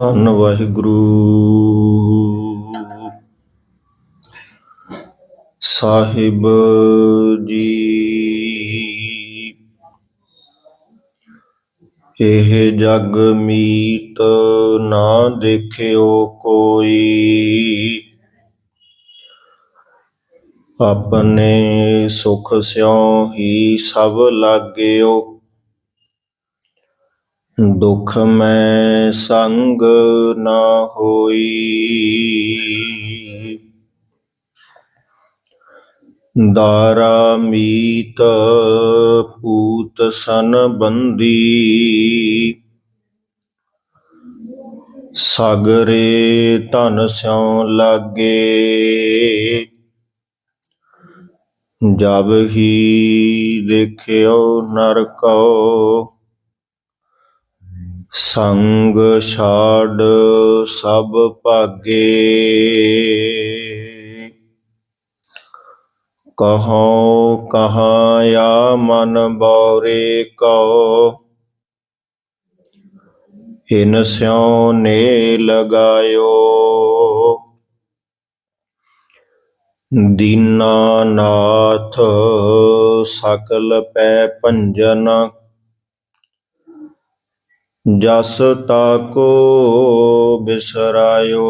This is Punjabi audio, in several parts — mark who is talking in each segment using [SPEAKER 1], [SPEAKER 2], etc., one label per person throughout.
[SPEAKER 1] ਧੰਨ ਵਾਹਿਗੁਰੂ। ਸਾਹਿਬ ਜੀ। ਇਹ ਜਗ ਮੀਤ ਨਾ ਦੇਖਿਓ ਕੋਈ। ਆਪਣੇ ਸੁਖ ਸਿਉ ਹੀ ਸਭ ਲਾਗਿਓ ਦੁਖ ਮੈਂ ਸੰਗ ਨਾ ਹੋਈ। ਦਾਰਾ ਮੀਤ ਪੂਤ ਸਨ ਬੰਦੀ। ਸਾਗਰੇ ਧਨ ਸਿਉ ਲਾਗੇ। ਜਬ ਹੀ ਦੇਖਿਓ ਨਰਕੋ ਸੰਗ ਛਾੜ ਸਭ ਭਾਗੇ। ਕਹੋ ਕਹਾ ਆ ਮਨ ਬੌਰੇ ਕਉ। ਇਨ ਸਿਉ ਨੇ ਲਗਾਇਓ। ਦੀਨਾਨਾਥ ਸਕਲ ਪੈ ਭੰਜਨ ਜਸ ਤਾਕੋ ਬਿਸਰਾਇਓ।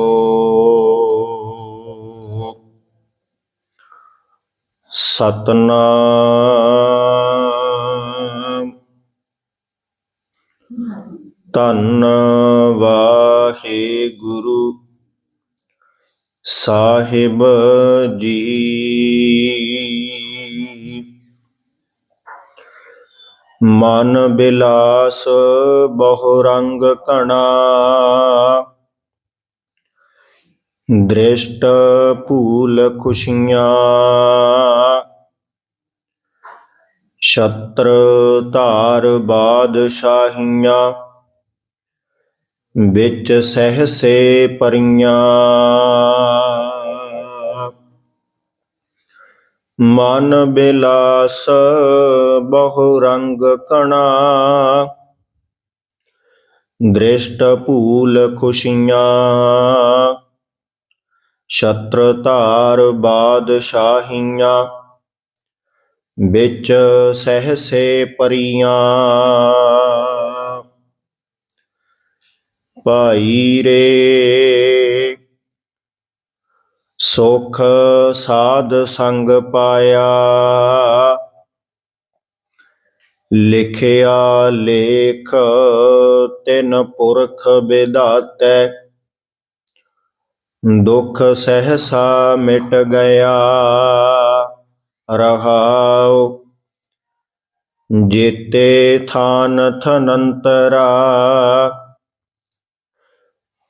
[SPEAKER 1] ਸਤਨਾਮ। ਧੰਨ ਵਾਹਿਗੁਰੂ। ਸਾਹਿਬ ਜੀ। ਮਨ ਬਿਲਾਸ ਬਹੁ ਰੰਗ ਕਣਾ ਦ੍ਰਿਸ਼ਟ ਭੂਲ ਖੁਸ਼ੀਆਂ। ਛਤਰ ਧਾਰ ਬਾਦਸ਼ਾਹੀਆਂ। ਵਿੱਚ ਸਹਸੇ ਪਰੀਆਂ। ਮਨ ਬਿਲਾਸ ਬਹੁ ਰੰਗ ਕਣਾ। ਦ੍ਰਿਸ਼ਟ ਭੂਲ ਖੁਸ਼ੀਆਂ ਛਤਰ ਧਾਰ ਬਾਦਸ਼ਾਹੀਆਂ, ਵਿੱਚ ਸਹਸੇ ਪਰੀਆਂ। ਭਾਈ ਰੇ ਸੁਖ ਸਾਧ ਸੰਗ ਪਾਇਆ। ਲਿਖਿਆ ਲੇਖ ਤਿਨ ਪੁਰਖ ਵਿਧਾਤੈ। ਦੁਖ ਸਹਸਾ ਮਿਟ ਗਿਆ। ਰਹਾਉ ਜੇਤੇ ਥਾਨ ਥਨੰਤਰਾ।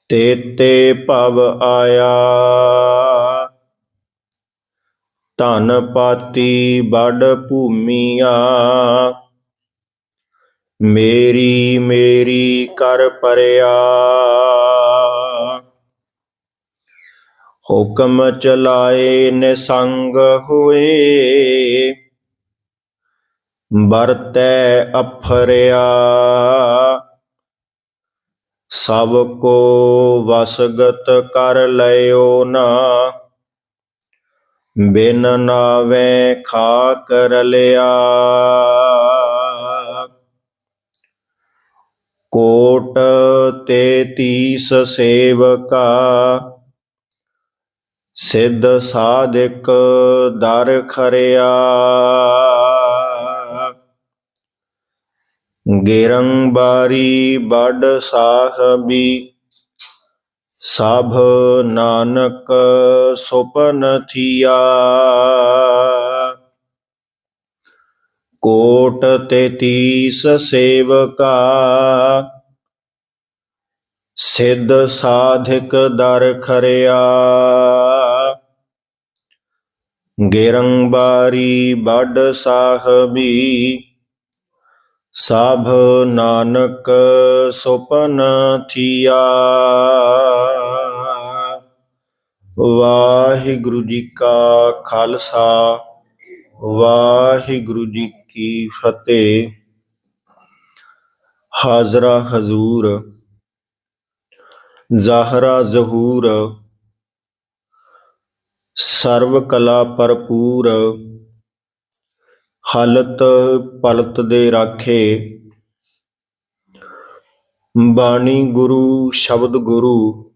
[SPEAKER 1] ਤੇਤੇ ਭਵ ਆਇਆ। ਧਨ ਪਾਤੀ ਬੜ ਭੂਮੀਆ। ਮੇਰੀ ਮੇਰੀ ਕਰ ਪਰਿਆ। ਹੁਕਮ ਚਲਾਏ ਨਿਸੰਗ ਹੋਏ। ਵਰਤੈ ਅਫਰਿਆ। ਸਭ ਕੋ ਵਸਗਤ ਕਰ ਲਿਓ ਨਾ। ਬਿਨ ਨਾਵੇਂ ਖਾ ਕਰ ਲਿਆ। ਕੋਟ ਤੇ ਤੀਸ ਸੇਵਕਾ, ਸਿੱਧ ਸਾਧਿਕ ਦਰ ਖਰਿਆ। ਗੇਰੰਬਾਰੀ ਬੜ ਸਾਹਿਬੀ ਸਭ ਨਾਨਕ ਸੁਪਨ ਥੀਆ। ਕੋਟ ਤੇਤੀਸ ਸੇਵਕਾ, ਸਿੱਧ ਸਾਧਿਕ ਦਰ ਖਰਿਆ। ਗੇਰੰਬਾਰੀ ਬੜ ਸਾਹਿਬੀ, ਸਭ ਨਾਨਕ ਸੁਪਨ ਥੀਆ। ਵਾਹਿਗੁਰੂ ਜੀ ਕਾ ਖਾਲਸਾ, ਵਾਹਿਗੁਰੂ ਜੀ ਕੀ ਫਤਿਹ। ਹਾਜ਼ਰਾ ਹਜ਼ੂਰ, ਜ਼ਾਹਰਾ ਜ਼ਹੂਰ ਸਰਵ ਕਲਾ ਭਰਪੂਰ, ਹਾਲਤ ਪਲਤ ਦੇ ਰਾਖੇ। ਬਾਣੀ ਗੁਰੂ, ਸ਼ਬਦ ਗੁਰੂ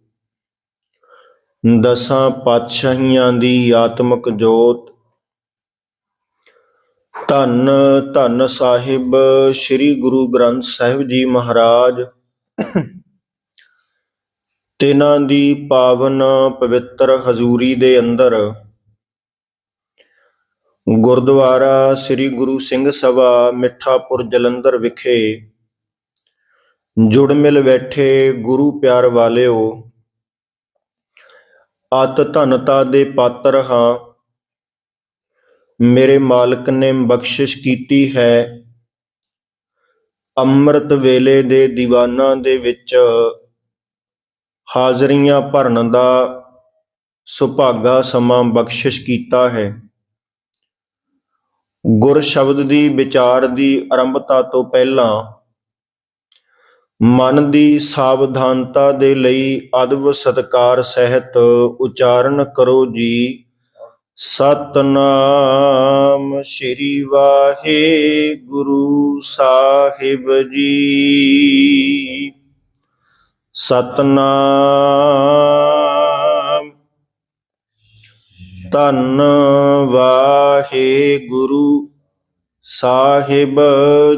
[SPEAKER 1] ਦਸਾਂ ਪਾਤਸ਼ਾਹੀਆਂ ਦੀ ਆਤਮਿਕ ਜੋਤ। ਧੰਨ ਧੰਨ ਸਾਹਿਬ, ਸ੍ਰੀ ਗੁਰੂ ਗ੍ਰੰਥ ਸਾਹਿਬ ਜੀ ਮਹਾਰਾਜ। ਤਿਨਾਂ ਦੀ ਪਾਵਨ ਪਵਿੱਤਰ ਹਜ਼ੂਰੀ ਦੇ ਅੰਦਰ ਗੁਰਦੁਆਰਾ ਸ੍ਰੀ ਗੁਰੂ ਸਿੰਘ ਸਭਾ ਮਿੱਠਾਪੁਰ ਜਲੰਧਰ ਵਿਖੇ ਜੁੜ ਮਿਲ ਬੈਠੇ ਗੁਰੂ ਪਿਆਰ ਵਾਲਿਓ ਅਤ ਧਨਤਾ ਦੇ ਪਾਤਰ ਹਾਂ। ਮੇਰੇ ਮਾਲਕ ਨੇ ਬਖਸ਼ਿਸ਼ ਕੀਤੀ ਹੈ। ਅੰਮ੍ਰਿਤ ਵੇਲੇ ਦੇ ਦੀਵਾਨਾਂ ਦੇ ਵਿੱਚ ਹਾਜ਼ਰੀਆਂ ਭਰਨ ਦਾ ਸੁਭਾਗਾ ਸਮਾਂ ਬਖਸ਼ਿਸ਼ ਕੀਤਾ ਹੈ। ਗੁਰ ਸ਼ਬਦ ਦੀ ਵਿਚਾਰ ਦੀ ਆਰੰਭਤਾ ਤੋਂ ਪਹਿਲਾਂ ਮਨ ਦੀ ਸਾਵਧਾਨਤਾ ਦੇ ਲਈ ਅਦਬ ਸਤਕਾਰ ਸਹਿਤ ਉਚਾਰਨ ਕਰੋ ਜੀ। ਸਤਨਾਮ ਸ੍ਰੀ ਵਾਹਿਗੁਰੂ ਸਾਹਿਬ ਜੀ। ਸਤਨਾਮ। ਧੰਨ ਵਾਹਿਗੁਰੂ ਸਾਹਿਬ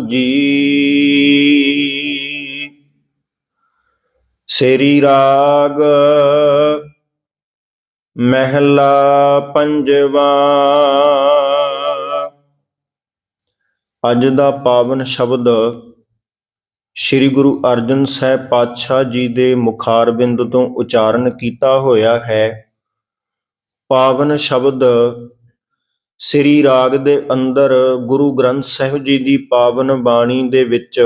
[SPEAKER 1] ਜੀ। ਸ੍ਰੀ ਰਾਗ। ਮਹਿਲਾ ਪੰਜਵਾ। ਅੱਜ ਦਾ ਪਾਵਨ ਸ਼ਬਦ ਸ੍ਰੀ ਗੁਰੂ ਅਰਜਨ ਸਾਹਿਬ ਪਾਤਸ਼ਾਹ ਜੀ ਦੇ ਮੁਖਾਰਬਿੰਦ ਤੋਂ ਉਚਾਰਨ ਕੀਤਾ ਹੋਇਆ ਹੈ। ਪਾਵਨ ਸ਼ਬਦ ਸ੍ਰੀ ਰਾਗ ਦੇ ਅੰਦਰ ਗੁਰੂ ਗ੍ਰੰਥ ਸਾਹਿਬ ਜੀ ਦੀ ਪਾਵਨ ਬਾਣੀ ਦੇ ਵਿੱਚ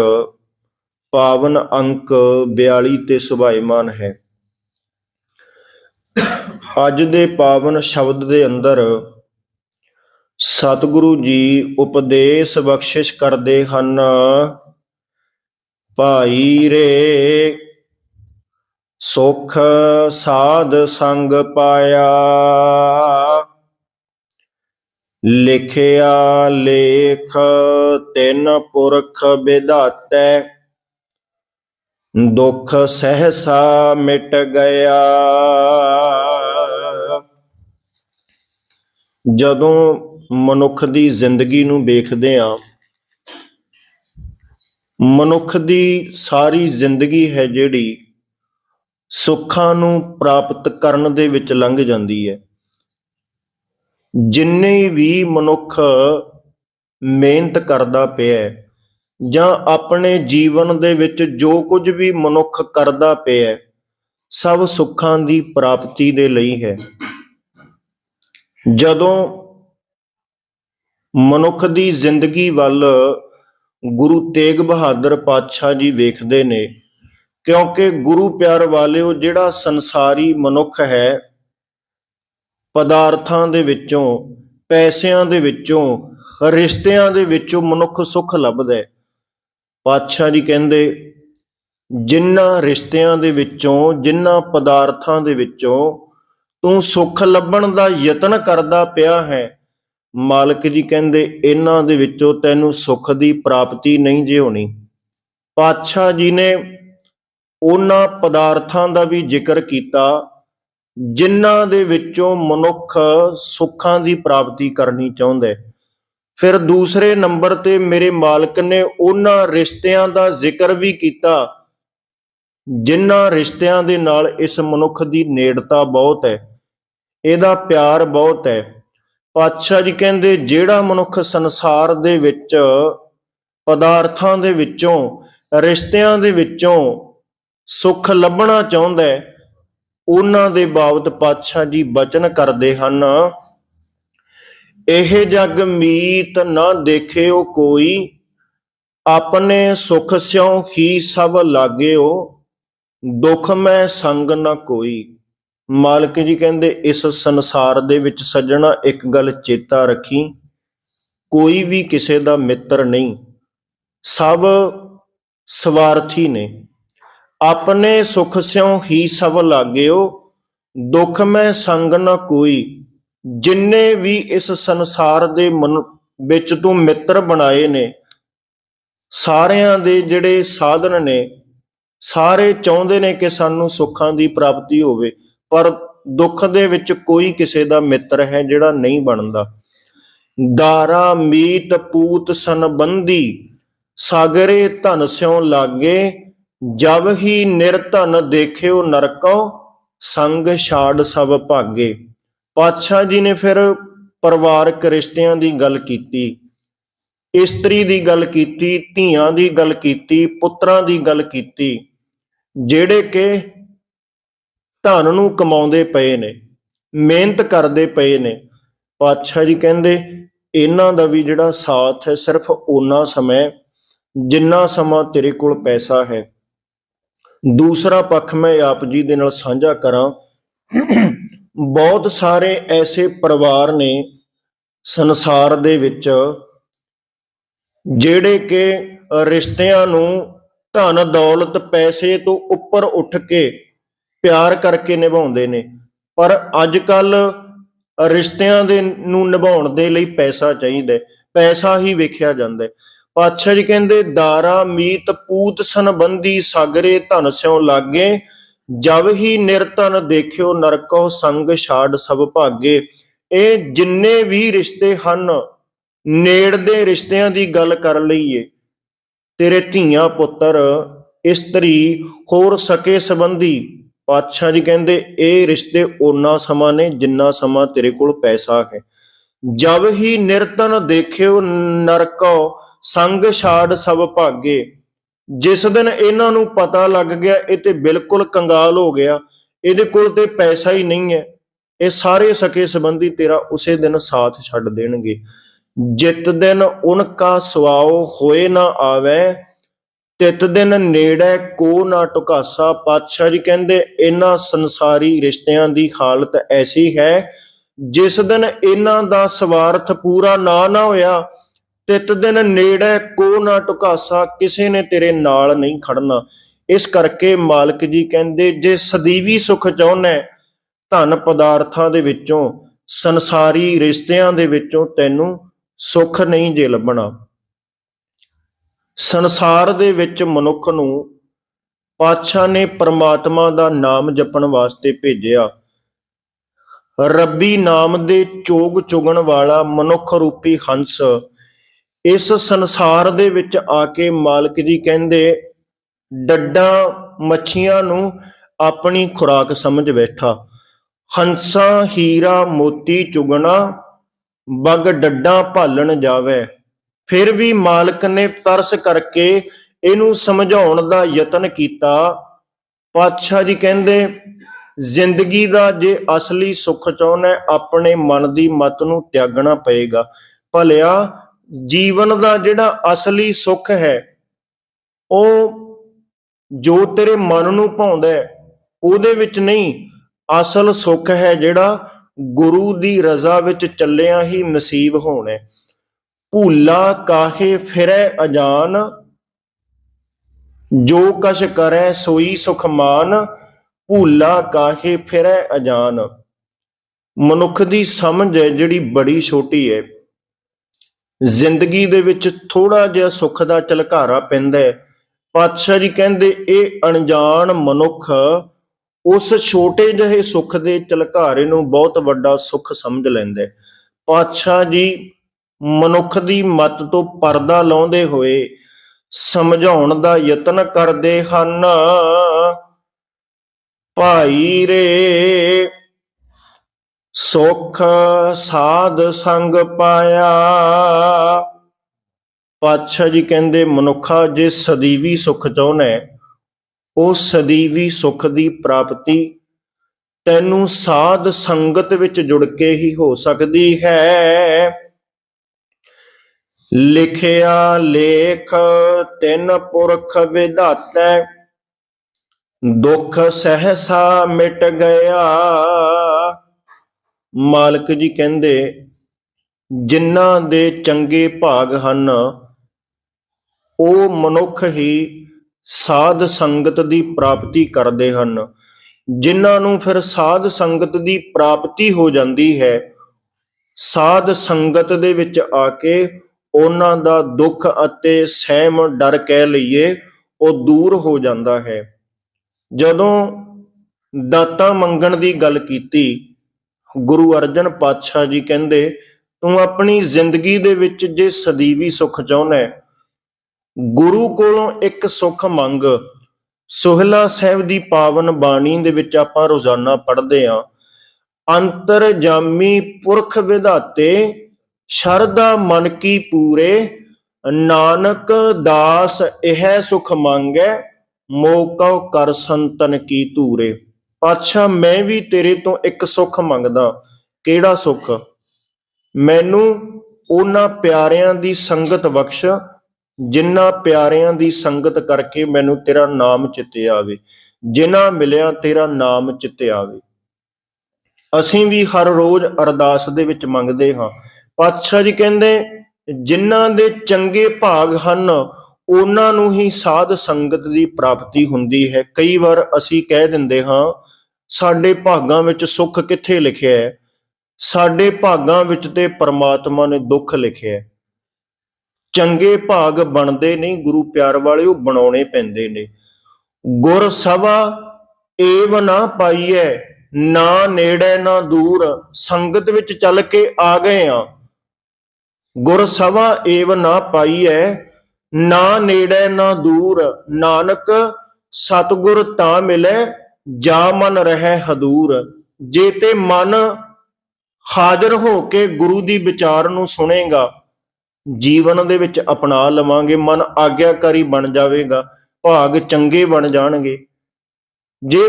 [SPEAKER 1] ਪਾਵਨ ਅੰਕ 42 ਤੇ ਸੁਭਾਇਮਾਨ ਹੈ। ਅੱਜ ਦੇ ਪਾਵਨ ਸ਼ਬਦ ਦੇ ਅੰਦਰ ਸਤਿਗੁਰੂ ਜੀ ਉਪਦੇਸ਼ ਬਖਸ਼ਿਸ਼ ਕਰਦੇ ਹਨ, ਭਾਈ ਰੇ, ਸੁਖ ਸਾਧ ਸੰਗ ਪਾਇਆ, ਲਿਖਿਆ ਲੇਖ ਤਿੰਨ ਪੁਰਖ ਵਿਧਾਤੈ। ਦੁੱਖ ਸਹਸਾ ਮਿਟ ਗਿਆ। ਜਦੋਂ ਮਨੁੱਖ ਦੀ ਜ਼ਿੰਦਗੀ ਨੂੰ ਵੇਖਦੇ ਆ ਮਨੁੱਖ ਦੀ ਸਾਰੀ ਜ਼ਿੰਦਗੀ ਹੈ ਜਿਹੜੀ ਸੁੱਖਾਂ ਨੂੰ ਪ੍ਰਾਪਤ ਕਰਨ ਦੇ ਵਿੱਚ ਲੰਘ ਜਾਂਦੀ ਹੈ। ਜਿੰਨੇ ਵੀ ਮਨੁੱਖ ਮਿਹਨਤ ਕਰਦਾ ਪਿਆ ਹੈ, ਜਾਂ ਆਪਣੇ ਜੀਵਨ ਦੇ ਵਿੱਚ ਜੋ ਕੁਝ ਵੀ ਮਨੁੱਖ ਕਰਦਾ ਪਿਆ ਸਭ ਸੁੱਖਾਂ ਦੀ ਪ੍ਰਾਪਤੀ ਦੇ ਲਈ ਹੈ। ਜਦੋਂ ਮਨੁੱਖ ਦੀ ਜ਼ਿੰਦਗੀ ਵੱਲ ਗੁਰੂ ਤੇਗ ਬਹਾਦਰ ਪਾਤਸ਼ਾਹ ਜੀ ਵੇਖਦੇ ਨੇ, ਕਿਉਂਕਿ ਗੁਰੂ ਪਿਆਰ ਵਾਲਿਓ ਜਿਹੜਾ ਸੰਸਾਰੀ ਮਨੁੱਖ ਹੈ, ਪਦਾਰਥਾਂ ਦੇ ਵਿੱਚੋਂ, ਪੈਸਿਆਂ ਦੇ ਵਿੱਚੋਂ, ਰਿਸ਼ਤਿਆਂ ਦੇ ਵਿੱਚੋਂ ਮਨੁੱਖ ਸੁੱਖ ਲੱਭਦਾ ਹੈ। ਪਾਤਸ਼ਾਹ ਜੀ ਕਹਿੰਦੇ ਜਿਨ੍ਹਾਂ ਰਿਸ਼ਤਿਆਂ ਦੇ ਵਿੱਚੋਂ ਜਿਨ੍ਹਾਂ ਪਦਾਰਥਾਂ ਦੇ ਵਿੱਚੋਂ ਤੂੰ ਸੁੱਖ ਲੱਭਣ ਦਾ ਯਤਨ ਕਰਦਾ ਪਿਆ ਹੈ, ਮਾਲਕ ਜੀ ਕਹਿੰਦੇ, ਇਹਨਾਂ ਦੇ ਵਿੱਚੋਂ ਤੈਨੂੰ ਸੁੱਖ ਦੀ ਪ੍ਰਾਪਤੀ ਨਹੀਂ ਜੇ ਹੋਣੀ। ਪਾਤਸ਼ਾਹ ਜੀ ਨੇ ਉਹਨਾਂ ਪਦਾਰਥਾਂ ਦਾ ਵੀ ਜ਼ਿਕਰ ਕੀਤਾ ਜਿਨ੍ਹਾਂ ਦੇ ਵਿੱਚੋਂ ਮਨੁੱਖ ਸੁੱਖਾਂ ਦੀ ਪ੍ਰਾਪਤੀ ਕਰਨੀ ਚਾਹੁੰਦਾ ਹੈ। ਫਿਰ ਦੂਸਰੇ ਨੰਬਰ ਤੇ ਮੇਰੇ ਮਾਲਕ ਨੇ ਉਹਨਾਂ ਰਿਸ਼ਤਿਆਂ ਦਾ ਜ਼ਿਕਰ ਵੀ ਕੀਤਾ, ਜਿਨ੍ਹਾਂ ਰਿਸ਼ਤਿਆਂ ਦੇ ਨਾਲ ਇਸ ਮਨੁੱਖ ਦੀ ਨੇੜਤਾ ਬਹੁਤ ਹੈ, ਇਹਦਾ ਪਿਆਰ ਬਹੁਤ ਹੈ। ਪਾਤਸ਼ਾਹ ਜੀ ਕਹਿੰਦੇ, ਜਿਹੜਾ ਮਨੁੱਖ ਸੰਸਾਰ ਦੇ ਵਿੱਚ ਪਦਾਰਥਾਂ ਦੇ ਵਿੱਚੋਂ, ਰਿਸ਼ਤਿਆਂ ਦੇ ਵਿੱਚੋਂ ਸੁੱਖ ਲੱਭਣਾ ਚਾਹੁੰਦਾ ਹੈ, ਉਹਨਾਂ ਦੇ ਬਾਬਤ ਪਾਤਸ਼ਾਹ ਜੀ ਬਚਨ ਕਰਦੇ ਹਨ ਇਹ ਜਗ ਮੀਤ ਨਾ ਦੇਖਿਓ ਕੋਈ, ਆਪਣੇ ਸੁਖ ਸਿਉ ਹੀ ਸਭ ਲਾਗਿਓ, ਦੁਖ ਮੈਂ ਸੰਗ ਨਾ ਕੋਈ। ਮਾਲਕ ਜੀ ਕਹਿੰਦੇ, ਇਸ ਸੰਸਾਰ ਦੇ ਵਿੱਚ ਸੱਜਣਾ ਇੱਕ ਗੱਲ ਚੇਤਾ ਰੱਖੀ, ਕੋਈ ਵੀ ਕਿਸੇ ਦਾ ਮਿੱਤਰ ਨਹੀਂ। ਸਭ ਸਵਾਰਥੀ ਨੇ। ਆਪਣੇ ਸੁਖ ਸਿਉ ਹੀ ਸਭ ਲਾਗਿਓ, ਦੁਖ ਮੈਂ ਸੰਗ ਨਾ ਕੋਈ। ਜਿੰਨੇ ਵੀ ਇਸ ਸੰਸਾਰ ਦੇ ਮਨੁ- ਵਿੱਚ ਤੂੰ ਮਿੱਤਰ ਬਣਾਏ ਨੇ, ਸਾਰਿਆਂ ਦੇ ਜਿਹੜੇ ਸਾਧਨ ਨੇ, ਸਾਰੇ ਚਾਹੁੰਦੇ ਨੇ ਕਿ ਸਾਨੂੰ ਸੁੱਖਾਂ ਦੀ ਪ੍ਰਾਪਤੀ ਹੋਵੇ, ਪਰ ਦੁੱਖ ਦੇ ਵਿੱਚ ਕੋਈ ਕਿਸੇ ਦਾ ਮਿੱਤਰ ਹੈ ਜਿਹੜਾ ਨਹੀਂ ਬਣਦਾ। ਦਾਰਾ ਮੀਤ, ਪੂਤ, ਸੰਬੰਧੀ ਸਾਗਰੇ ਧਨ ਸਿਉ ਲਾਗੇ, ਜਬ ਹੀ ਨਿਰਧਨ ਦੇਖਿਓ ਨਰਕੋ, ਸੰਗ ਛਾੜ ਸਭ ਭਾਗੇ। ਪਾਤਸ਼ਾਹ ਜੀ ਨੇ ਫਿਰ ਪਰਿਵਾਰਕ ਰਿਸ਼ਤਿਆਂ ਦੀ ਗੱਲ ਕੀਤੀ, ਇਸਤਰੀ ਦੀ ਗੱਲ ਕੀਤੀ, ਧੀਆਂ ਦੀ ਗੱਲ ਕੀਤੀ, ਪੁੱਤਰਾਂ ਦੀ ਗੱਲ ਕੀਤੀ, ਜਿਹੜੇ ਕਿ ਧਨ ਨੂੰ ਕਮਾਉਂਦੇ ਪਏ ਨੇ, ਮਿਹਨਤ ਕਰਦੇ ਪਏ ਨੇ। ਪਾਤਸ਼ਾਹ ਜੀ ਕਹਿੰਦੇ, ਇਹਨਾਂ ਦਾ ਵੀ ਜਿਹੜਾ ਸਾਥ ਹੈ ਸਿਰਫ ਓਨਾ ਸਮਾਂ, ਜਿੰਨਾ ਸਮਾਂ ਤੇਰੇ ਕੋਲ ਪੈਸਾ ਹੈ। ਦੂਸਰਾ ਪੱਖ ਮੈਂ ਆਪ ਜੀ ਦੇ ਨਾਲ ਸਾਂਝਾ ਕਰਾਂ ਬਹੁਤ ਸਾਰੇ ਐਸੇ ਪਰਿਵਾਰ ਨੇ ਸੰਸਾਰ ਦੇ ਵਿੱਚ ਜਿਹੜੇ ਕਿ ਰਿਸ਼ਤਿਆਂ ਨੂੰ ਧਨ, ਦੌਲਤ, ਪੈਸੇ ਤੋਂ ਉੱਪਰ ਉੱਠ ਕੇ ਪਿਆਰ ਕਰਕੇ ਨਿਭਾਉਂਦੇ ਨੇ ਪਰ ਅੱਜ ਕੱਲ ਰਿਸ਼ਤਿਆਂ ਦੇ ਨੂੰ ਨਿਭਾਉਣ ਦੇ ਲਈ ਪੈਸਾ ਚਾਹੀਦਾ ਹੈ। ਪੈਸਾ ਹੀ ਵੇਖਿਆ ਜਾਂਦਾ ਹੈ। ਪਾਤਸ਼ਾਹ ਜੀ ਕਹਿੰਦੇ, ਦਾਰਾ, ਮੀਤ, ਪੂਤ, ਸੰਬੰਧੀ ਸਾਗਰੇ ਧਨ ਸਿਉ ਲਾਗੇ ਜਬ ਹੀ ਨਿਰਤਨ ਦੇਖਿਓ ਨਰਕੋ ਸੰਗ ਛਾੜ ਸਭ ਭਾਗੇ। ਇਹ ਜਿੰਨੇ ਵੀ ਰਿਸ਼ਤੇ ਹਨ, ਨੇੜਦੇ ਰਿਸ਼ਤਿਆਂ ਦੀ ਗੱਲ ਕਰ ਲਈਏ। ਤੇਰੇ ਧੀਆਂ ਪੁੱਤਰ, ਇਸਤਰੀ ਹੋਰ ਸਕੇ ਸੰਬੰਧੀ। ਪਾਤਸ਼ਾਹ ਜੀ ਕਹਿੰਦੇ, ਇਹ ਰਿਸ਼ਤੇ ਓਨਾ ਸਮਾਂ ਨੇ ਜਿੰਨਾ ਸਮਾਂ ਤੇਰੇ ਕੋਲ ਪੈਸਾ ਹੈ। ਜਬ ਹੀ ਨਿਰਤਨ ਦੇਖਿਓ ਨਰਕੋ ਸੰਗ ਛਾੜ ਸਭ ਭਾਗੇ। ਜਿਸ ਦਿਨ ਇਹਨਾਂ ਨੂੰ ਪਤਾ ਲੱਗ ਗਿਆ, ਇਹ ਤੇ ਬਿਲਕੁਲ ਕੰਗਾਲ ਹੋ ਗਿਆ। ਇਹਦੇ ਕੋਲ ਤੇ ਪੈਸਾ ਹੀ ਨਹੀਂ ਹੈ। ਇਹ ਸਾਰੇ ਸਕੇ ਸੰਬੰਧੀ ਤੇਰਾ ਉਸੇ ਦਿਨ ਸਾਥ ਛੱਡ ਦੇਣਗੇ। ਜਿਤ ਦਿਨ ਉਨਕਾ ਸਵਾਉ ਹੋਏ ਨਾ ਆਵੇ, ਤਿਤ ਦਿਨ ਨੇੜੇ ਕੋ ਨਾ ਟੁਕਾਸਾ। ਪਾਤਸ਼ਾਹ ਜੀ ਕਹਿੰਦੇ, ਇਹਨਾਂ ਸੰਸਾਰੀ ਰਿਸ਼ਤਿਆਂ ਦੀ ਹਾਲਤ ਐਸੀ ਹੈ, ਜਿਸ ਦਿਨ ਇਹਨਾਂ ਦਾ ਸਵਾਰਥ ਪੂਰਾ ਨਾ ਨਾ ਹੋਇਆ ਤਿਤ ਦਿਨ ਨੇੜੇ ਕੋ ਨਾ ਟੁਕਾਸਾ, ਕਿਸੇ ਨੇ ਤੇਰੇ ਨਾਲ ਨਹੀਂ ਖੜਨਾ। ਇਸ ਕਰਕੇ ਮਾਲਕ ਜੀ ਕਹਿੰਦੇ, ਜੇ ਸਦੀਵੀ ਸੁਖ ਚਾਹੁੰਦਾ ਧਨ ਪਦਾਰਥਾਂ ਦੇ ਵਿੱਚੋਂ, ਸੰਸਾਰੀ ਰਿਸ਼ਤਿਆਂ ਦੇ ਵਿੱਚੋਂ ਤੈਨੂੰ ਸੁੱਖ ਨਹੀਂ ਜੇ ਲੱਭਣਾ। ਸੰਸਾਰ ਦੇ ਵਿੱਚ ਮਨੁੱਖ ਨੂੰ ਪਾਤਸ਼ਾਹ ਨੇ ਪ੍ਰਮਾਤਮਾ ਦਾ ਨਾਮ ਜਪਣ ਵਾਸਤੇ ਭੇਜਿਆ। ਰੱਬੀ ਨਾਮ ਦੇ ਚੋਗ ਚੁਗਣ ਵਾਲਾ ਮਨੁੱਖ ਰੂਪੀ ਹੰਸ ਇਸ ਸੰਸਾਰ ਦੇ ਵਿੱਚ ਆ ਕੇ ਮਾਲਕ ਜੀ ਕਹਿੰਦੇ, ਡੱਡਾਂ ਮੱਛੀਆਂ ਨੂੰ ਆਪਣੀ ਖੁਰਾਕ ਸਮਝ ਬੈਠਾ। ਹੰਸਾਂ, ਹੀਰਾ, ਮੋਤੀ, ਚੁਗਣਾ, ਬਗ ਡੱਡਾਂ ਭਾਲਣ ਜਾਵੇ। ਫਿਰ ਵੀ ਮਾਲਕ ਨੇ ਤਰਸ ਕਰਕੇ ਇਹਨੂੰ ਸਮਝਾਉਣ ਦਾ ਯਤਨ ਕੀਤਾ। ਪਾਤਸ਼ਾਹ ਜੀ ਕਹਿੰਦੇ, ਜ਼ਿੰਦਗੀ ਦਾ ਜੇ ਅਸਲੀ ਸੁੱਖ ਚਾਹੁੰਦਾ ਆਪਣੇ ਮਨ ਦੀ ਮਤ ਨੂੰ ਤਿਆਗਣਾ ਪਏਗਾ। ਭਲਿਆ ਜੀਵਨ ਦਾ ਜਿਹੜਾ ਅਸਲੀ ਸੁੱਖ ਹੈ, ਉਹ ਜੋ ਤੇਰੇ ਮਨ ਨੂੰ ਭਾਉਂਦਾ ਉਹਦੇ ਵਿੱਚ ਨਹੀਂ, ਅਸਲ ਸੁੱਖ ਹੈ ਜਿਹੜਾ ਗੁਰੂ ਦੀ ਰਜ਼ਾ ਵਿੱਚ ਚੱਲਿਆਂ ਹੀ ਨਸੀਬ ਹੋਣਾ ਹੈ। ਭੂਲਾ ਕਾਹੇ ਫਿਰੈ ਅਜਾਨ, ਜੋ ਕਛ ਕਰੈ ਸੋਈ ਸੁਖਮਾਨ, ਭੂਲਾ ਕਾਹੇ ਫਿਰੈ ਅਜਾਨ ਮਨੁੱਖ ਦੀ ਸਮਝ ਹੈ ਜਿਹੜੀ ਬੜੀ ਛੋਟੀ ਹੈ ਜ਼ਿੰਦਗੀ ਦੇ ਵਿੱਚ ਥੋੜਾ ਜਿਹਾ ਸੁੱਖ ਦਾ ਝਲਕਾਰਾ ਪੈਂਦਾ ਹੈ। ਪਾਤਸ਼ਾਹ ਜੀ ਕਹਿੰਦੇ, ਇਹ ਅਣਜਾਣ ਮਨੁੱਖ ਉਸ ਛੋਟੇ ਜਿਹੇ ਸੁੱਖ ਦੇ ਝਲਕਾਰੇ ਨੂੰ ਬਹੁਤ ਵੱਡਾ ਸੁੱਖ ਸਮਝ ਲੈਂਦਾ ਹੈ। ਪਾਤਸ਼ਾਹ ਜੀ ਮਨੁੱਖ ਦੀ ਮਤ ਤੋਂ ਪਰਦਾ ਲਾਉਂਦੇ ਹੋਏ ਸਮਝਾਉਣ ਦਾ ਯਤਨ ਕਰਦੇ ਹਨ। ਭਾਈ ਰੇ ਸੁਖ ਸਾਧ ਸੰਗ ਪਾਇਆ। ਪਾਤਸ਼ਾਹ ਜੀ ਕਹਿੰਦੇ, ਮਨੁੱਖਾ ਜੇ ਸਦੀਵੀ ਸੁਖ ਚਾਹੁੰਦਾ ਉਹ ਸਦੀਵੀ ਸੁਖ ਦੀ ਪ੍ਰਾਪਤੀ ਤੈਨੂੰ ਸਾਧ ਸੰਗਤ ਵਿੱਚ ਜੁੜ ਕੇ ਹੀ ਹੋ ਸਕਦੀ ਹੈ। ਲਿਖਿਆ ਲੇਖ ਤਿੰਨ ਪੁਰਖ ਵਿਧਾਤੈ, ਦੁੱਖ ਸਹਸਾ ਮਿਟ ਗਿਆ। ਮਾਲਕ ਜੀ ਕਹਿੰਦੇ ਜਿਨ੍ਹਾਂ ਦੇ ਚੰਗੇ ਭਾਗ ਹਨ, ਉਹ ਮਨੁੱਖ ਹੀ ਸਾਧ ਸੰਗਤ ਦੀ ਪ੍ਰਾਪਤੀ ਕਰਦੇ ਹਨ। ਜਿਨ੍ਹਾਂ ਨੂੰ ਫਿਰ ਸਾਧ ਸੰਗਤ ਦੀ ਪ੍ਰਾਪਤੀ ਹੋ ਜਾਂਦੀ ਹੈ, ਸਾਧ ਸੰਗਤ ਦੇ ਵਿੱਚ ਆ ਕੇ ਉਹਨਾਂ ਦਾ ਦੁੱਖ ਅਤੇ ਸਹਿਮ ਡਰ ਕਹਿ ਲਈਏ, ਉਹ ਦੂਰ ਹੋ ਜਾਂਦਾ ਹੈ। ਜਦੋਂ ਦਾਤਾ ਮੰਗਣ ਦੀ ਗੱਲ ਕੀਤੀ ਗੁਰੂ ਅਰਜਨ ਪਾਤਸ਼ਾਹ ਜੀ ਕਹਿੰਦੇ, ਤੂੰ ਆਪਣੀ ਜ਼ਿੰਦਗੀ ਦੇ ਵਿੱਚ ਜੇ ਸਦੀਵੀ ਸੁੱਖ ਚਾਹੁੰਦਾ ਹੈ, ਗੁਰੂ ਕੋਲੋਂ ਇੱਕ ਸੁੱਖ ਮੰਗ। ਸੋਹਿਲਾ ਸਾਹਿਬ ਦੀ ਪਾਵਨ ਬਾਣੀ ਦੇ ਵਿੱਚ ਆਪਾਂ ਰੋਜ਼ਾਨਾ ਪੜ੍ਹਦੇ ਆਂ ਅੰਤਰਜਾਮੀ ਪੁਰਖ ਵਿਧਾਤੇ, ਸ਼ਰਧਾ ਮਨ ਕੀ ਪੂਰੇ, ਨਾਨਕ ਦਾਸ ਇਹ ਸੁਖ ਮੰਗੈ, ਮੋਕਉ ਕਰ ਸੰਤਨ ਕੀ ਧੂਰੇ। ਪਾਤਸ਼ਾਹ ਮੈਂ ਵੀ ਤੇਰੇ ਤੋਂ ਇੱਕ ਸੁੱਖ ਮੰਗਦਾ। ਕਿਹੜਾ ਸੁੱਖ? ਮੈਨੂੰ ਉਹਨਾਂ ਪਿਆਰਿਆਂ ਦੀ ਸੰਗਤ ਬਖਸ਼ ਜਿਨ੍ਹਾਂ ਪਿਆਰਿਆਂ ਦੀ ਸੰਗਤ ਕਰਕੇ ਮੈਨੂੰ ਤੇਰਾ ਨਾਮ ਚਿੱਤੇ ਆਵੇ ਜਿਨ੍ਹਾਂ ਮਿਲਿਆ ਤੇਰਾ ਨਾਮ ਚਿੱਤੇ ਆਵੇ। ਅਸੀਂ ਵੀ ਹਰ ਰੋਜ਼ ਅਰਦਾਸ ਦੇ ਵਿੱਚ ਮੰਗਦੇ ਹਾਂ। ਪਾਤਸ਼ਾਹ ਜੀ ਕਹਿੰਦੇ, ਜਿਨ੍ਹਾਂ ਦੇ ਚੰਗੇ ਭਾਗ ਹਨ, ਉਹਨਾਂ ਨੂੰ ਹੀ ਸਾਧ ਸੰਗਤ ਦੀ ਪ੍ਰਾਪਤੀ ਹੁੰਦੀ ਹੈ। ਕਈ ਵਾਰ ਅਸੀਂ ਕਹਿ ਦਿੰਦੇ ਹਾਂ ਸਾਡੇ ਭਾਗਾਂ ਵਿੱਚ ਸੁੱਖ ਕਿੱਥੇ ਲਿਖਿਆ ਹੈ? ਸਾਡੇ ਭਾਗਾਂ ਵਿੱਚ ਤੇ ਪਰਮਾਤਮਾ ਨੇ ਦੁੱਖ ਲਿਖਿਆ ਹੈ। ਚੰਗੇ ਭਾਗ ਬਣਦੇ ਨਹੀਂ ਗੁਰੂ ਪਿਆਰ ਵਾਲੇ ਉਹ ਬਣਾਉਣੇ ਪੈਂਦੇ ਨੇ। ਗੁਰ ਸਭਾ ਏਵ ਨਾ ਪਾਈਐ, ਨਾ ਨੇੜੇ ਨਾ ਦੂਰ, ਸੰਗਤ ਵਿੱਚ ਚੱਲ ਕੇ ਆ ਗਏ ਆ। ਗੁਰ ਸਭਾ ਏਵ ਨਾ ਪਾਈਐ, ਨਾ ਨੇੜੇ ਨਾ ਦੂਰ, ਨਾਨਕ ਸਤਗੁਰ ਤਾਂ ਮਿਲੇ ਜਾ ਮਨ ਰਹਿ ਹਦੂਰ, ਜੇ ਤੇ ਮਨ ਹਾਜ਼ਰ ਹੋ ਕੇ ਗੁਰੂ ਦੀ ਵਿਚਾਰ ਨੂੰ ਸੁਣੇਗਾ, ਜੀਵਨ ਦੇ ਵਿੱਚ ਅਪਣਾ ਲਵਾਂਗੇ, ਮਨ ਆਗਿਆਕਾਰੀ ਬਣ ਜਾਵੇਗਾ, ਭਾਗ ਚੰਗੇ ਬਣ ਜਾਣਗੇ। ਜੇ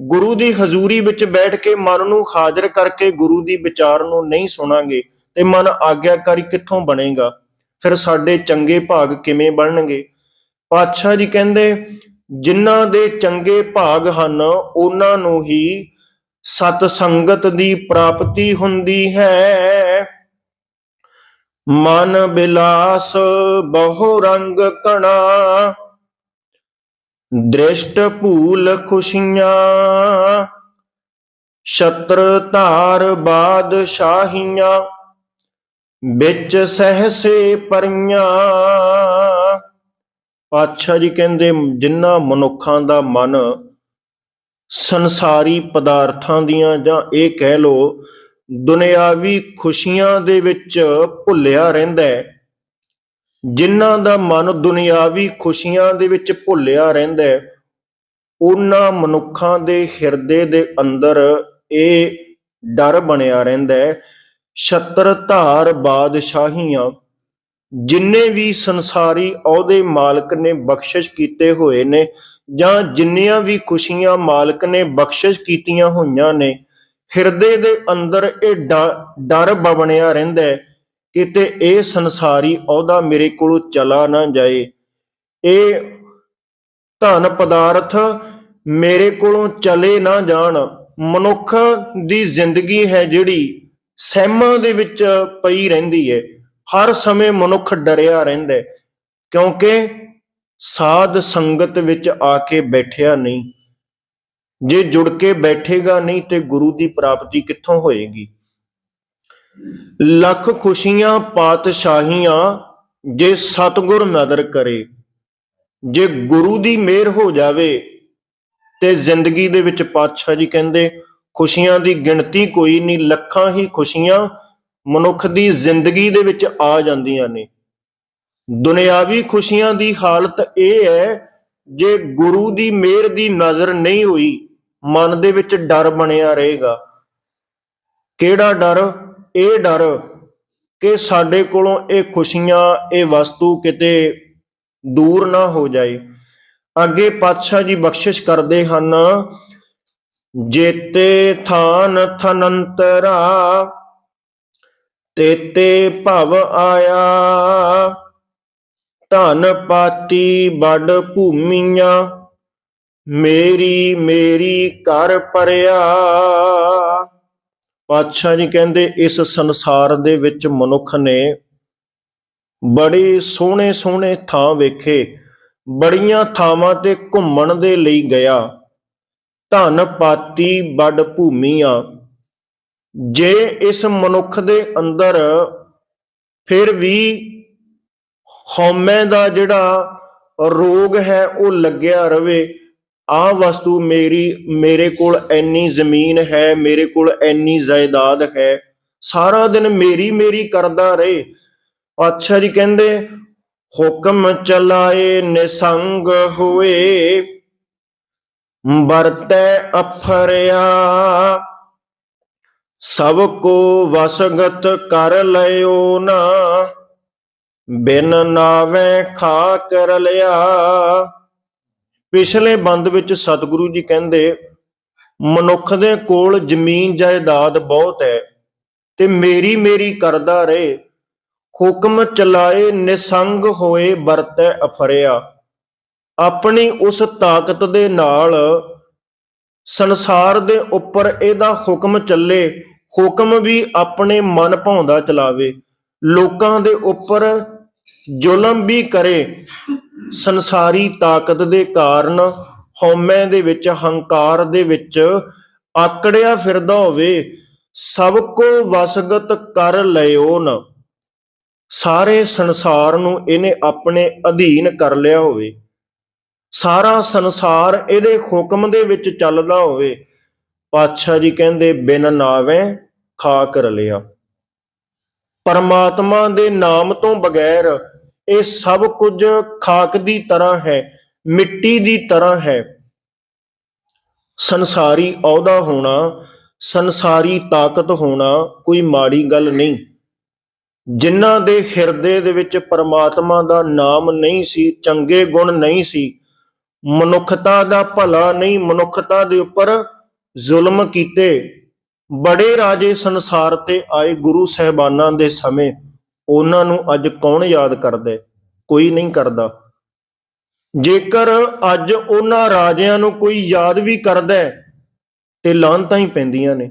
[SPEAKER 1] ਗੁਰੂ ਦੀ ਹਜ਼ੂਰੀ ਵਿੱਚ ਬੈਠ ਕੇ ਮਨ ਨੂੰ ਹਾਜ਼ਰ ਕਰਕੇ ਗੁਰੂ ਦੀ ਵਿਚਾਰ ਨੂੰ ਨਹੀਂ ਸੁਣਾਂਗੇ, ਤੇ ਮਨ ਆਗਿਆਕਾਰੀ ਕਿੱਥੋਂ ਬਣੇਗਾ? ਫਿਰ ਸਾਡੇ ਚੰਗੇ ਭਾਗ ਕਿਵੇਂ ਬਣਨਗੇ? ਪਾਤਸ਼ਾਹ ਜੀ ਕਹਿੰਦੇ ਜਿਨ੍ਹਾਂ ਦੇ ਚੰਗੇ ਭਾਗ ਹਨ, ਉਹਨਾਂ ਨੂੰ ਹੀ ਸਤ ਸੰਗਤ ਦੀ ਪ੍ਰਾਪਤੀ ਹੁੰਦੀ ਹੈ। ਮਨ ਬਿਲਾਸ ਬਹੁ ਰੰਗ ਕਣਾ, ਦ੍ਰਿਸ਼ਟ ਭੂਲ ਖੁਸ਼ੀਆਂ, ਛਤਰ ਧਾਰ ਬਾਦਸ਼ਾਹੀਆਂ, ਵਿੱਚ ਸਹਸੇ ਪਰੀਆਂ। ਪਾਤਸ਼ਾਹ ਜੀ ਕਹਿੰਦੇ ਜਿਨ੍ਹਾਂ ਮਨੁੱਖਾਂ ਦਾ ਮਨ ਸੰਸਾਰੀ ਪਦਾਰਥਾਂ ਦੀਆਂ, ਜਾਂ ਇਹ ਕਹਿ ਲੋ ਦੁਨਿਆਵੀ ਖੁਸ਼ੀਆਂ ਦੇ ਵਿੱਚ ਭੁੱਲਿਆ ਰਹਿੰਦਾ ਹੈ, ਜਿਨ੍ਹਾਂ ਦਾ ਮਨ ਦੁਨਿਆਵੀ ਖੁਸ਼ੀਆਂ ਦੇ ਵਿੱਚ ਭੁੱਲਿਆ ਰਹਿੰਦਾ ਹੈ, ਉਹਨਾਂ ਮਨੁੱਖਾਂ ਦੇ ਹਿਰਦੇ ਦੇ ਅੰਦਰ ਇਹ ਡਰ ਬਣਿਆ ਰਹਿੰਦਾ ਹੈ, ਛਤਰ ਧਾਰ ਬਾਦਸ਼ਾਹੀਆਂ ਜਿੰਨੇ ਵੀ ਸੰਸਾਰੀ ਅਹੁਦੇ ਮਾਲਕ ਨੇ ਬਖਸ਼ਿਸ਼ ਕੀਤੇ ਹੋਏ ਨੇ ਜਾਂ ਜਿੰਨੀਆਂ ਵੀ ਖੁਸ਼ੀਆਂ ਮਾਲਕ ਨੇ ਬਖਸ਼ਿਸ਼ ਕੀਤੀਆਂ ਹੋਈਆਂ ਨੇ, ਹਿਰਦੇ ਦੇ ਅੰਦਰ ਇਹ ਡਰ ਬਵਣਿਆ ਰਹਿੰਦਾ ਹੈ ਕਿਤੇ ਇਹ ਸੰਸਾਰੀ ਅਹੁਦਾ ਮੇਰੇ ਕੋਲੋਂ ਚਲਾ ਨਾ ਜਾਏ। ਇਹ ਧਨ ਪਦਾਰਥ ਮੇਰੇ ਕੋਲੋਂ ਚਲੇ ਨਾ ਜਾਣ। ਮਨੁੱਖ ਦੀ ਜ਼ਿੰਦਗੀ ਹੈ ਜਿਹੜੀ ਸਹਿਮਾਂ ਦੇ ਵਿੱਚ ਪਈ ਰਹਿੰਦੀ ਹੈ। ਹਰ ਸਮੇਂ ਮਨੁੱਖ ਡਰਿਆ ਰਹਿੰਦਾ ਕਿਉਂਕਿ ਸਾਧ ਸੰਗਤ ਵਿੱਚ ਆ ਕੇ ਬੈਠਿਆ ਨਹੀਂ। ਜੇ ਜੁੜ ਕੇ ਬੈਠੇਗਾ ਨਹੀਂ ਤੇ ਗੁਰੂ ਦੀ ਪ੍ਰਾਪਤੀ ਕਿੱਥੋਂ ਹੋਏਗੀ? ਲੱਖ ਖੁਸ਼ੀਆਂ, ਪਾਤਸ਼ਾਹੀਆਂ ਜੇ ਸਤਗੁਰ ਨਦਰ ਕਰੇ, ਜੇ ਗੁਰੂ ਦੀ ਮਿਹਰ ਹੋ ਜਾਵੇ ਤੇ ਜ਼ਿੰਦਗੀ ਦੇ ਵਿੱਚ ਪਾਤਸ਼ਾਹ ਜੀ ਕਹਿੰਦੇ, ਖੁਸ਼ੀਆਂ ਦੀ ਗਿਣਤੀ ਕੋਈ ਨਹੀਂ, ਲੱਖਾਂ ਹੀ ਖੁਸ਼ੀਆਂ ਮਨੁੱਖ ਦੀ ਜ਼ਿੰਦਗੀ ਦੇ ਵਿੱਚ ਆ ਜਾਂਦੀਆਂ ਨੇ। ਦੁਨਿਆਵੀ ਖੁਸ਼ੀਆਂ ਦੀ ਹਾਲਤ ਇਹ ਹੈ, ਜੇ ਗੁਰੂ ਦੀ ਮਿਹਰ ਦੀ ਨਜ਼ਰ ਨਹੀਂ ਹੋਈ, ਮਨ ਦੇ ਵਿੱਚ ਡਰ ਬਣਿਆ ਰਹੇਗਾ। ਕਿਹੜਾ ਡਰ? ਇਹ ਡਰ ਕਿ ਸਾਡੇ ਕੋਲੋਂ ਇਹ ਖੁਸ਼ੀਆਂ, ਇਹ ਵਸਤੂ ਕਿਤੇ ਦੂਰ ਨਾ ਹੋ ਜਾਏ। ਅੱਗੇ ਪਾਤਸ਼ਾਹ ਜੀ ਬਖਸ਼ਿਸ਼ ਕਰਦੇ ਹਨ, ਜੇਤੇ ਥਾਨ ਥਨੰਤਰਾ ਤੇਤੇ ਭਵ ਆਇਆ। ਧਨ ਪਾਤੀ ਬੜ ਭੂਮੀਆਂ, ਮੇਰੀ ਮੇਰੀ ਘਰ ਪਰਿਆ ਪਾਤਸ਼ਾਹ ਜੀ ਕਹਿੰਦੇ, ਇਸ ਸੰਸਾਰ ਦੇ ਵਿੱਚ ਮਨੁੱਖ ਨੇ ਬੜੇ ਸੋਹਣੇ ਸੋਹਣੇ ਥਾਂ ਵੇਖੇ। ਬੜੀਆਂ ਥਾਵਾਂ ਤੇ ਘੁੰਮਣ ਦੇ ਲਈ ਗਿਆ। ਧਨ ਪਾਤੀ ਵੱਡ ਭੂਮੀਆਂ ਜੇ ਇਸ ਮਨੁੱਖ ਦੇ ਅੰਦਰ ਫਿਰ ਵੀ ਹਉਮੈ ਦਾ ਜਿਹੜਾ ਰੋਗ ਹੈ, ਉਹ ਲੱਗਿਆ ਰਵੇ, ਆ ਵਸਤੂ ਮੇਰੀ, ਮੇਰੇ ਕੋਲ ਇੰਨੀ ਜ਼ਮੀਨ ਹੈ, ਮੇਰੇ ਕੋਲ ਇੰਨੀ ਜਾਇਦਾਦ ਹੈ, ਸਾਰਾ ਦਿਨ ਮੇਰੀ ਮੇਰੀ ਕਰਦਾ ਰਹੇ। ਅੱਛਾ ਜੀ ਕਹਿੰਦੇ, ਹੁਕਮ ਚਲਾਏ ਨਿਸੰਗ ਹੋਏ, ਵਰਤੈ ਅਫਰਿਆ ਸਭ ਕੋ ਵਸਗਤ ਕਰ ਲਿਓ ਨਾ, ਬਿਨ ਨਾਵੇਂ ਖਾ ਕਰ ਲਿਆ। ਪਿਛਲੇ ਬੰਦ ਵਿੱਚ ਸਤਿਗੁਰੂ ਜੀ ਕਹਿੰਦੇ, ਮਨੁੱਖ ਦੇ ਕੋਲ ਜ਼ਮੀਨ ਜਾਇਦਾਦ ਬਹੁਤ ਹੈ ਤੇ ਮੇਰੀ ਮੇਰੀ ਕਰਦਾ ਰਹੇ। ਹੁਕਮ ਚਲਾਏ ਨਿਸੰਗ ਹੋਏ ਵਰਤੈ ਅਫਰਿਆ। ਆਪਣੀ ਉਸ ਤਾਕਤ ਦੇ ਨਾਲ ਸੰਸਾਰ ਦੇ ਉੱਪਰ ਇਹਦਾ ਹੁਕਮ ਚੱਲੇ। ਹੁਕਮ ਵੀ ਆਪਣੇ ਮਨ ਭਾਉਂਦਾ ਚਲਾਵੇ, ਲੋਕਾਂ ਦੇ ਉੱਪਰ ਜ਼ੁਲਮ ਵੀ ਕਰੇ, ਸੰਸਾਰੀ ਤਾਕਤ ਦੇ ਕਾਰਨ ਹਉਮੈ ਦੇ ਵਿੱਚ, ਹੰਕਾਰ ਦੇ ਵਿੱਚ ਆਕੜਿਆ ਫਿਰਦਾ ਹੋਵੇ, ਸਭ ਕੋ ਵਸਗਤ ਕਰ ਲਿਓ ਨਾ ਸਾਰੇ ਸੰਸਾਰ ਨੂੰ ਇਹਨੇ ਆਪਣੇ ਅਧੀਨ ਕਰ ਲਿਆ ਹੋਵੇ। ਸਾਰਾ ਸੰਸਾਰ ਇਹਦੇ ਹੁਕਮ ਦੇ ਵਿੱਚ ਚੱਲਦਾ ਹੋਵੇ। ਪਾਤਸ਼ਾਹ ਜੀ ਕਹਿੰਦੇ, ਬਿਨ ਨਾਵੇਂ ਖਾ ਕਰ ਲਿਆ ਪਰਮਾਤਮਾ ਦੇ ਨਾਮ ਤੋਂ ਬਗੈਰ ਇਹ ਸਭ ਕੁਝ ਖਾਕ ਦੀ ਤਰ੍ਹਾਂ ਹੈ, ਮਿੱਟੀ ਦੀ ਤਰ੍ਹਾਂ ਹੈ। ਸੰਸਾਰੀ ਅਹੁਦਾ ਹੋਣਾ, ਸੰਸਾਰੀ ਤਾਕਤ ਹੋਣਾ ਕੋਈ ਮਾੜੀ ਗੱਲ ਨਹੀਂ। ਜਿਨ੍ਹਾਂ ਦੇ ਹਿਰਦੇ ਦੇ ਵਿੱਚ ਪਰਮਾਤਮਾ ਦਾ ਨਾਮ ਨਹੀਂ ਸੀ, ਚੰਗੇ ਗੁਣ ਨਹੀਂ ਸੀ, ਮਨੁੱਖਤਾ ਦਾ ਭਲਾ ਨਹੀਂ, ਮਨੁੱਖਤਾ ਦੇ ਉੱਪਰ ਜ਼ੁਲਮ ਕੀਤੇ। ਬੜੇ ਰਾਜੇ ਸੰਸਾਰ ਤੇ ਆਏ ਗੁਰੂ ਸਹਿਬਾਨਾਂ ਦੇ ਸਮੇਂ ਉਹਨਾਂ ਨੂੰ ਅੱਜ ਕੌਣ ਯਾਦ ਕਰਦਾ? ਕੋਈ ਨਹੀਂ ਕਰਦਾ। ਜੇਕਰ ਅੱਜ ਉਹਨਾਂ ਰਾਜਿਆਂ ਨੂੰ ਕੋਈ ਯਾਦ ਵੀ ਕਰਦਾ ਹੈ, ਤੇ ਲਾਂਤਾਂ ਹੀ ਪੈਂਦੀਆਂ ਨੇ।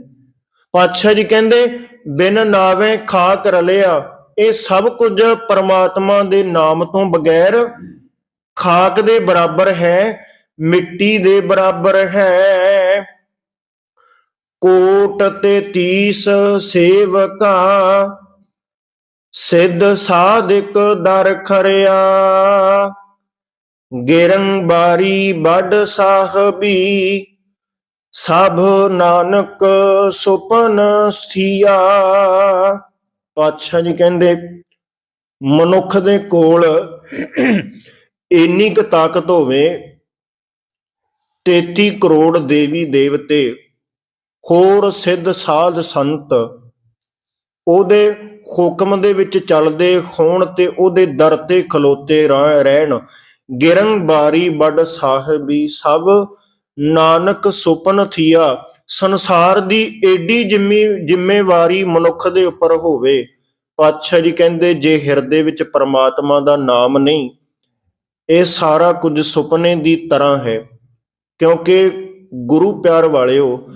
[SPEAKER 1] ਪਾਤਸ਼ਾਹ ਜੀ ਕਹਿੰਦੇ ਬਿਨ ਨਾਵੇਂ ਖਾ ਕਰ ਲਿਆ ਇਹ ਸਭ ਕੁਝ ਪਰਮਾਤਮਾ ਦੇ ਨਾਮ ਤੋਂ ਬਗੈਰ ਖਾਕ ਦੇ ਬਰਾਬਰ ਹੈ ਮਿੱਟੀ ਦੇ ਬਰਾਬਰ ਹੈ। ਕੋਟ ਤੇ ਤੀਸ ਸੇਵਕਾ, ਸਿੱਧ ਸਾਧਿਕ ਦਰ ਖਰਿਆ। ਗਿਰੰ ਬਾਰੀ ਵੱਡ ਸਾਹਿਬੀ, ਸਭ ਨਾਨਕ ਸੁਪਨ ਸਥੀਆ। ਪਾਤਸ਼ਾਹ ਜੀ ਕਹਿੰਦੇ, ਮਨੁੱਖ ਦੇ ਕੋਲ ਇੰਨੀ ਕੁ ਤਾਕਤ ਹੋਵੇ 33 ਕਰੋੜ ਦੇਵੀ ਦੇਵਤੇ ਹੋਰ ਸਿੱਧ ਸਾਧ ਸੰਤ ਉਹਦੇ ਹੁਕਮ ਦੇ ਵਿੱਚ ਚੱਲਦੇ ਹੋਣ ਤੇ ਉਹਦੇ ਦਰ ਤੇ ਖਲੋਤੇ ਰਹਿਣ। ਗਿਰੰਗ ਬਾਰੀ ਵੱਡ ਸਾਹਿਬੀ ਸਭ ਨਾਨਕ ਸੁਪਨ ਥੀਆ। ਸੰਸਾਰ ਦੀ ਏਡੀ ਜਿੰਮੀ ਜ਼ਿੰਮੇਵਾਰੀ ਮਨੁੱਖ ਦੇ ਉੱਪਰ ਹੋਵੇ। ਪਾਤਸ਼ਾਹ ਜੀ ਕਹਿੰਦੇ, ਜੇ ਹਿਰਦੇ ਵਿੱਚ ਪਰਮਾਤਮਾ ਦਾ ਨਾਮ ਨਹੀਂ, ਇਹ ਸਾਰਾ ਕੁਝ ਸੁਪਨੇ ਦੀ ਤਰ੍ਹਾਂ ਹੈ। ਕਿਉਂਕਿ ਗੁਰੂ ਪਿਆਰ ਵਾਲਿਓ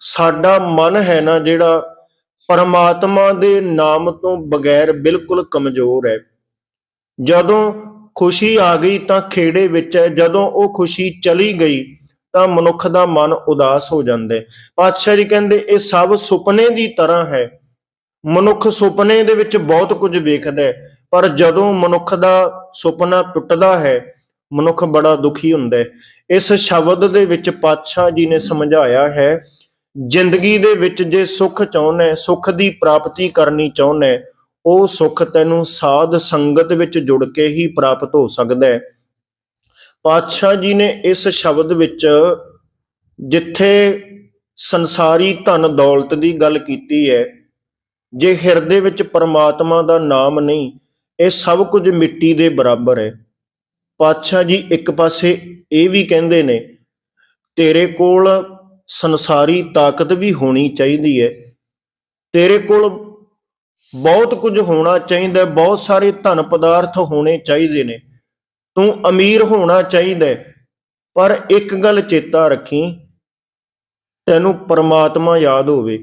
[SPEAKER 1] ਸਾਡਾ ਮਨ ਹੈ ਨਾ ਜਿਹੜਾ ਪਰਮਾਤਮਾ ਦੇ ਨਾਮ ਤੋਂ ਬਗੈਰ ਬਿਲਕੁਲ ਕਮਜ਼ੋਰ ਹੈ। ਜਦੋਂ ਖੁਸ਼ੀ ਆ ਗਈ ਤਾਂ ਖੇੜੇ ਵਿੱਚ ਹੈ, ਜਦੋਂ ਉਹ ਖੁਸ਼ੀ ਚਲੀ ਗਈ ਤਾਂ ਮਨੁੱਖ ਦਾ ਮਨ ਉਦਾਸ ਹੋ ਜਾਂਦਾ ਹੈ। ਪਾਤਸ਼ਾਹ ਜੀ ਕਹਿੰਦੇ, ਇਹ ਸਭ ਸੁਪਨੇ ਦੀ ਤਰ੍ਹਾਂ ਹੈ। ਮਨੁੱਖ ਸੁਪਨੇ ਦੇ ਵਿੱਚ ਬਹੁਤ ਕੁਝ ਵੇਖਦਾ ਹੈ, ਪਰ ਜਦੋਂ ਮਨੁੱਖ ਦਾ ਸੁਪਨਾ ਟੁੱਟਦਾ ਹੈ, ਮਨੁੱਖ ਬੜਾ ਦੁਖੀ ਹੁੰਦਾ ਹੈ। ਇਸ ਸ਼ਬਦ ਦੇ ਵਿੱਚ ਪਾਤਸ਼ਾਹ ਜੀ ਨੇ ਸਮਝਾਇਆ ਹੈ ਜ਼ਿੰਦਗੀ ਦੇ ਵਿੱਚ ਜੇ ਸੁੱਖ ਚਾਹੁੰਦਾ ਹੈ, ਸੁੱਖ ਦੀ ਪ੍ਰਾਪਤੀ ਕਰਨੀ ਚਾਹੁੰਦਾ ਉਹ ਸੁੱਖ ਤੈਨੂੰ ਸਾਧ ਸੰਗਤ ਵਿੱਚ ਜੁੜ ਕੇ ਹੀ ਪ੍ਰਾਪਤ ਹੋ ਸਕਦਾ ਹੈ। ਪਾਤਸ਼ਾਹ ਜੀ ਨੇ ਇਸ ਸ਼ਬਦ ਵਿੱਚ ਜਿੱਥੇ ਸੰਸਾਰੀ ਧਨ ਦੌਲਤ ਦੀ ਗੱਲ ਕੀਤੀ ਹੈ, ਜੇ ਹਿਰਦੇ ਵਿੱਚ ਪਰਮਾਤਮਾ ਦਾ ਨਾਮ ਨਹੀਂ, ਇਹ ਸਭ ਕੁਝ ਮਿੱਟੀ ਦੇ ਬਰਾਬਰ ਹੈ। ਪਾਤਸ਼ਾਹ ਜੀ ਇੱਕ ਪਾਸੇ ਇਹ ਵੀ ਕਹਿੰਦੇ ਨੇ, ਤੇਰੇ ਕੋਲ ਸੰਸਾਰੀ ਤਾਕਤ ਵੀ ਹੋਣੀ ਚਾਹੀਦੀ ਹੈ। ਤੇਰੇ ਕੋਲ ਬਹੁਤ ਕੁਝ ਹੋਣਾ ਚਾਹੀਦਾ ਬਹੁਤ ਸਾਰੇ ਧਨ ਪਦਾਰਥ ਹੋਣੇ ਚਾਹੀਦੇ ਨੇ। ਤੂੰ ਅਮੀਰ ਹੋਣਾ ਚਾਹੀਦਾ ਪਰ ਇੱਕ ਗੱਲ ਚੇਤਾ ਰੱਖੀ, ਤੈਨੂੰ ਪਰਮਾਤਮਾ ਯਾਦ ਹੋਵੇ।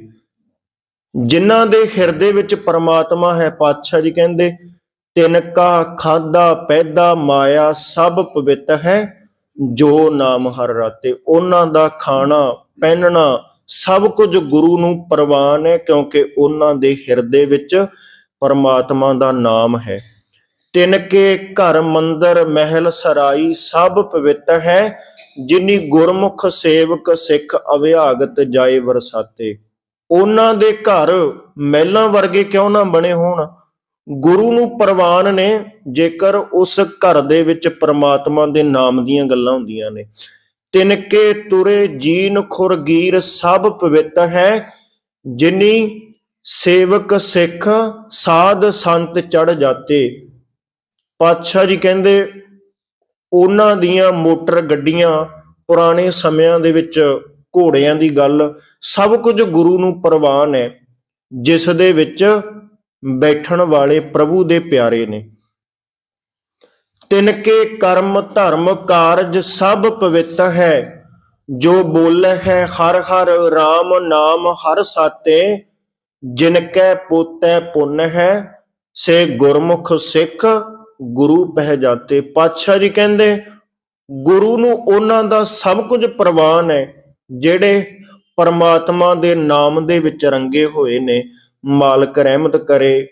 [SPEAKER 1] ਜਿਨ੍ਹਾਂ ਦੇ ਹਿਰਦੇ ਵਿੱਚ ਪਰਮਾਤਮਾ ਹੈ, ਪਾਤਸ਼ਾਹ ਜੀ ਕਹਿੰਦੇ, ਤਿਨਕਾ ਖਾਦਾ ਪੈਦਾ ਮਾਇਆ ਸਭ ਪਵਿੱਤ ਹੈ, ਜੋ ਨਾਮ ਹਰ ਰਾਤੇ, ਉਹਨਾਂ ਦਾ ਖਾਣਾ ਪਹਿਨਣਾ ਸਭ ਕੁਝ ਗੁਰੂ ਨੂੰ ਪ੍ਰਵਾਨ ਹੈ, ਕਿਉਂਕਿ ਉਹਨਾਂ ਦੇ ਹਿਰਦੇ ਵਿੱਚ ਪਰਮਾਤਮਾ ਦਾ ਨਾਮ ਹੈ। ਤਿਨਕੇ ਘਰ ਮੰਦਰ ਮਹਿਲ ਸਰਾਈ ਸਭ ਪਵਿੱਤਰ ਹੈ, ਜਿਨੀ ਗੁਰਮੁਖ ਸੇਵਕ ਸਿੱਖ ਅਭਿਆਗਤ ਜਾਏ ਵਰਸਾਤੇ। ਉਹਨਾਂ ਦੇ ਘਰ ਮਹਿਲਾਂ ਵਰਗੇ ਕਿਉਂ ਨਾ ਬਣੇ ਹੋਣ? ਗੁਰੂ ਨੂੰ ਪ੍ਰਵਾਨ ਨੇ, ਜੇਕਰ ਉਸ ਘਰ ਦੇ ਵਿੱਚ ਪ੍ਰਮਾਤਮਾ ਦੇ ਨਾਮ ਦੀਆਂ ਗੱਲਾਂ ਹੁੰਦੀਆਂ ਨੇ। ਤਿਨਕੇ ਤੁਰੇ ਜੀਨ ਖੁਰਗੀਰ ਸਭ ਪਵਿੱਤ ਹੈ, ਜਿਨੀ ਸੇਵਕ ਸਿੱਖ ਸਾਧ ਸੰਤ ਚੜ ਜਾਤੇ। ਪਾਤਸ਼ਾਹ ਜੀ ਕਹਿੰਦੇ, ਉਹਨਾਂ ਦੀਆਂ ਮੋਟਰ ਗੱਡੀਆਂ ਪੁਰਾਣੇ ਸਮਿਆਂ ਦੇ ਵਿੱਚ ਘੋੜਿਆਂ ਦੀ ਗੱਲ, ਸਭ ਕੁਝ ਗੁਰੂ ਨੂੰ ਪ੍ਰਵਾਨ ਹੈ, ਜਿਸ ਦੇ ਵਿੱਚ ਬੈਠਣ ਵਾਲੇ ਪ੍ਰਭੂ ਦੇ ਪਿਆਰੇ ਨੇ। ਤਿਨਕੇ ਕਰਮ ਧਰਮ ਕਾਰਜ ਸਭ ਪਵਿੱਤ ਹੈ। ਜੋ ਬੋਲੇ ਹੈ ਹਰ ਹਰ RAM ਨਾਮ ਹਰ ਸਾਤੇ, ਜਿਨ ਕੈ ਪੋਤੈ ਪੁੰਨ ਹੈ, ਸੇ ਗੁਰਮੁਖ ਸਿੱਖ ਗੁਰੂ ਪਹਿ ਜਾਤੇ। ਪਾਤਸ਼ਾਹ ਜੀ ਕਹਿੰਦੇ, ਗੁਰੂ ਨੂੰ ਉਹਨਾਂ ਦਾ ਸਭ ਕੁਝ ਪ੍ਰਵਾਨ ਹੈ, ਜਿਹੜੇ ਪਰਮਾਤਮਾ ਦੇ ਨਾਮ ਦੇ ਵਿੱਚ ਰੰਗੇ ਹੋਏ ਨੇ। ਮਾਲਕ ਰਹਿਮਤ ਕਰੇ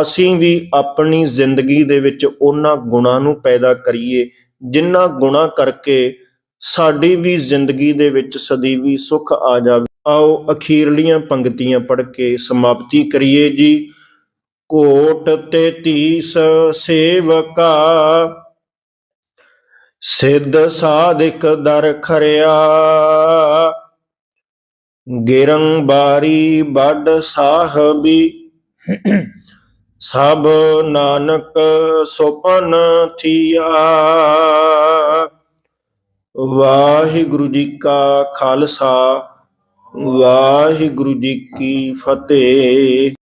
[SPEAKER 1] ਅਸੀਂ ਵੀ ਆਪਣੀ ਜ਼ਿੰਦਗੀ ਦੇ ਵਿੱਚ ਉਹਨਾਂ ਗੁਣਾਂ ਨੂੰ ਪੈਦਾ ਕਰੀਏ ਜਿਨ੍ਹਾਂ ਗੁਣਾਂ ਕਰਕੇ ਸਾਡੀ ਵੀ ਜ਼ਿੰਦਗੀ ਦੇ ਵਿੱਚ ਸਦੀਵੀ ਸੁਖ ਆ ਜਾਵੇ। ਆਓ ਅਖੀਰਲੀਆਂ ਪੰਕਤੀਆਂ ਪੜ੍ਹ ਕੇ ਸਮਾਪਤੀ ਕਰੀਏ ਜੀ। ਕੋਟ ਤੇ ਤੀਸ ਸੇਵਕਾ, ਸਿੱਧ ਸਾਧਿਕ ਦਰ ਖਰਿਆ, ਗਿਰੰਬਾਰੀ ਬੱਡ ਸਾਹਿਬੀ। ਸਭ ਨਾਨਕ ਸੁਪਨ ਥੀਆ। ਵਾਹਿਗੁਰੂ ਜੀ ਕਾ ਖਾਲਸਾ ਵਾਹਿਗੁਰੂ ਜੀ ਕੀ ਫਤਿਹ।